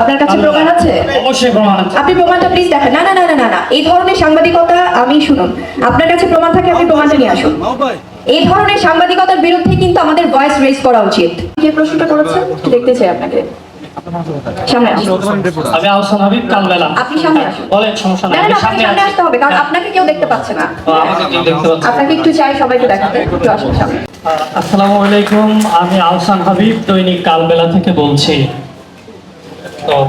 আপনার কাছে প্রমাণ আছে? অবশ্যই প্রমাণ আছে। আপনি প্রমাণটা প্লিজ দেখেন। না না না না না এই ধরনের সাংবাদিকতা আমি শুনুন। আপনার কাছে প্রমাণ থাকে আপনি প্রমাণটা নিয়ে আসুন। এই ধরনের সাংবাদিকতার বিরুদ্ধে কিন্তু আমাদের ভয়েস রেজ করা উচিত। যে প্রশ্নটা করেছেন দেখতে চাই আপনাকে। সামনে আসুন। আমি কালবেলা। আপনি সামনে আসুন। বলেন সমস্যা নাই। আমি সামনে সামনে আসতে হবে কারণ আপনাকে কেউ দেখতে পাচ্ছে না। ও, আমাকে কেউ দেখতে পাচ্ছে আপনাকে একটু চাই সবাইকে দেখাতে। একটু আসুন সামনে। আসসালামু আলাইকুম আমি আহসান হাবিব দৈনিক কালবেলা থেকে বলছি। তো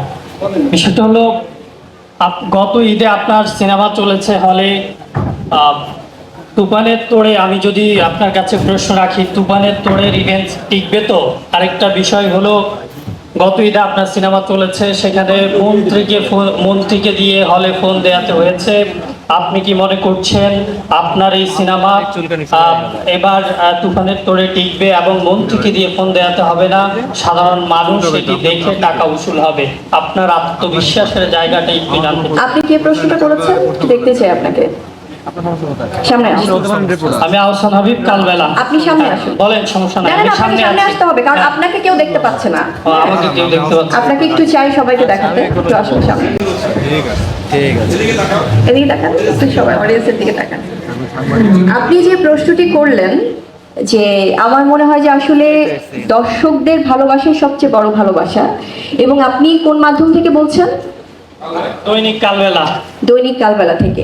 বিষয়টা হলো গত ঈদে আপনার সিনেমা চলেছে হলে তুফানের তোড়ে আমি যদি আপনার কাছে প্রশ্ন রাখি, তুফানের তোড়ে রিভেন্স টিকবে তো? আরেকটা বিষয় হলো, গত ঈদে আপনার সিনেমা চলেছে, সেখানে মন্ত্রীকে ফোন- মন্ত্রীকে দিয়ে হলে ফোন দেওয়াতে হয়েছে। আপনি কি মনে করছেন আপনার এই সিনেমা আহ, এবার আহ, তুফানের তোরে টিকবে এবং মন্ত্রীকে দিয়ে ফোন দেওয়াতে হবে না। সাধারণ মানুষ এটি দেখে টাকা উসুল হবে। আপনার আত্মবিশ্বাসের জায়গাটা। আপনি কি প্রশ্নটা করেছেন? দেখতে চাই আপনাকে? সামনে আমি আহসান হাবিব কালবেলা আপনি সামনে আসুন। বলেন সমস্যা নাই আমি আপনাকে সামনে সামনে আসতে হবে কারণ আপনাকে কেউ দেখতে পাচ্ছে না। আমাকে কেউ দেখতে পাচ্ছে আপনাকে একটু চাই সবাইকে দেখাতে। একটু আসুন সামনে। এদিকে তাকান একটু সবাই অডিয়েন্সের দিকে তাকান। আপনি যে প্রশ্নটি করলেন যে আমার মনে হয় যে আসলে দর্শকদের ভালোবাসাই সবচেয়ে বড় ভালোবাসা এবং আপনি কোন মাধ্যম থেকে বলছেন? দৈনিক কালবেলা। দৈনিক কালবেলা থেকে।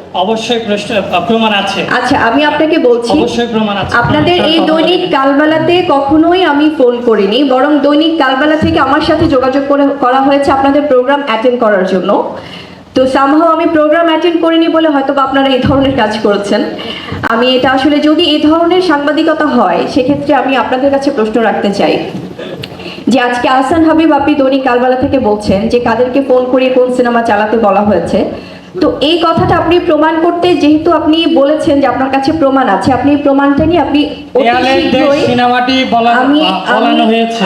অবশ্যই প্রশ্ন আহ, প্রমাণ আছে। আচ্ছা আমি আপনাকে বলছি অবশ্যই প্রমাণ আছে। আপনাদের এই দৈনিক কালবেলাতে কখনোই আমি ফোন করিনি বরং দৈনিক কালবেলা থেকে আমার সাথে যোগাযোগ করে করা হয়েছে আপনাদের প্রোগ্রাম অ্যাটেন্ড করার জন্য। তো সামহাও আমি প্রোগ্রাম অ্যাটেন্ড করিনি বলে হয়তো বা আপনারা এই ধরনের কাজ করেছেন। আমি এটা আসলে যদি এই ধরনের সাংবাদিকতা হয় সেক্ষেত্রে আমি আপনাদের কাছে প্রশ্ন রাখতে চাই। যে আজকে আহসান হাবিব আপনি দৈনিক কালবেলা থেকে বলছেন যে কাদেরকে ফোন করিয়ে কোন সিনেমা চালাতে বলা হয়েছে? তো এই কথাটা আপনি প্রমাণ করতে যেহেতু আপনি বলেছেন যে আপনার কাছে প্রমাণ আছে আপনি প্রমাণটা নিয়ে আপনি সিনেমাটি বলানো হয়েছে।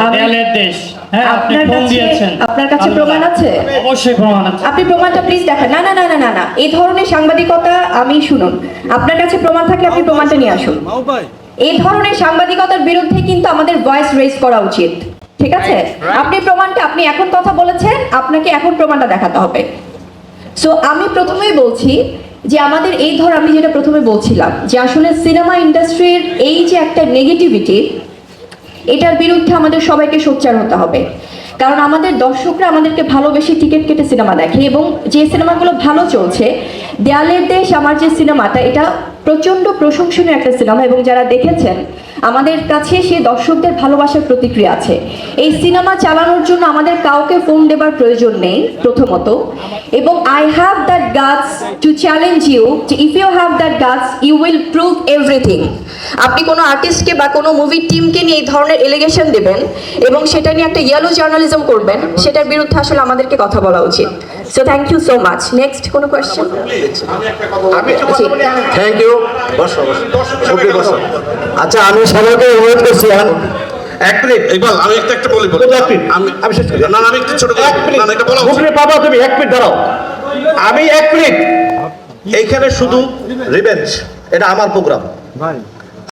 দেশ। হ্যাঁ আপনার কাছে- দিয়েছেন। আপনার কাছে কালবেলা। প্রমাণ আছে? অবশ্যই প্রমাণ আছে। আপনি প্রমাণটা প্লিজ দেখান। না না না না না না। এই ধরনের সাংবাদিকতা আমি শুনুন। আপনার কাছে প্রমাণ থাকলে আপনি প্রমাণটা নিয়ে আসুন। এই ধরনের সাংবাদিকতার বিরুদ্ধে কিন্তু আমাদের ভয়েস রেজ করা উচিত। ঠিক আছে? আপনি প্রমাণটা আপনি এখন কথা বলেছেন আপনাকে এখন প্রমাণটা দেখাতে হবে। সো আমি প্রথমেই বলছি যে আমাদের এই ধর, আমি যেটা প্রথমে বলছিলাম যে আসলে সিনেমা ইন্ডাস্ট্রির এই যে একটা নেগেটিভিটি এটার বিরুদ্ধে আমাদের সবাইকে সোচ্চার হতে হবে। কারণ আমাদের দর্শকরা আমাদেরকে ভালোবেসে টিকিট কেটে সিনেমা দেখে এবং যে সিনেমাগুলো ভালো চলছে, দেয়ালের দেশ আমার যে সিনেমাটা, এটা প্রচণ্ড প্রশংসনীয় একটা সিনেমা এবং যারা দেখেছেন, আমাদের কাছে সে দর্শকদের ভালোবাসার প্রতিক্রিয়া আছে। এই সিনেমা চালানোর জন্য আমাদের কাউকে ফোন দেবার প্রয়োজন নেই, প্রথমত। এবং I have that guts to challenge you if you have that guts you will prove everything আপনি কোনো আর্টিস্টকে বা কোনো মুভির টিমকে নিয়ে এই ধরনের এলিগেশন দেবেন এবং সেটা নিয়ে একটা ইয়েলো জার্নালিজম করবেন, সেটার বিরুদ্ধে আসলে আমাদেরকে কথা বলা উচিত। So thank you so much next কোনো কোয়েশ্চেন থ্যাংক ইউ বসো বসো। সত্যি বসো আচ্ছা আমি সবাইকে অনুরোধ করছি এখন এক মিনিট ইকবাল আমি একটা একটা বলি বলি। এক মিনিট। আমি আমি শেষ করি। না না, আমি একটু ছোট এক মিনিট। না এটা বলা তুমি এক মিনিট দাঁড়াও। আমি এক মিনিট। এইখানে শুধু রিভেঞ্জ এটা আমার প্রোগ্রাম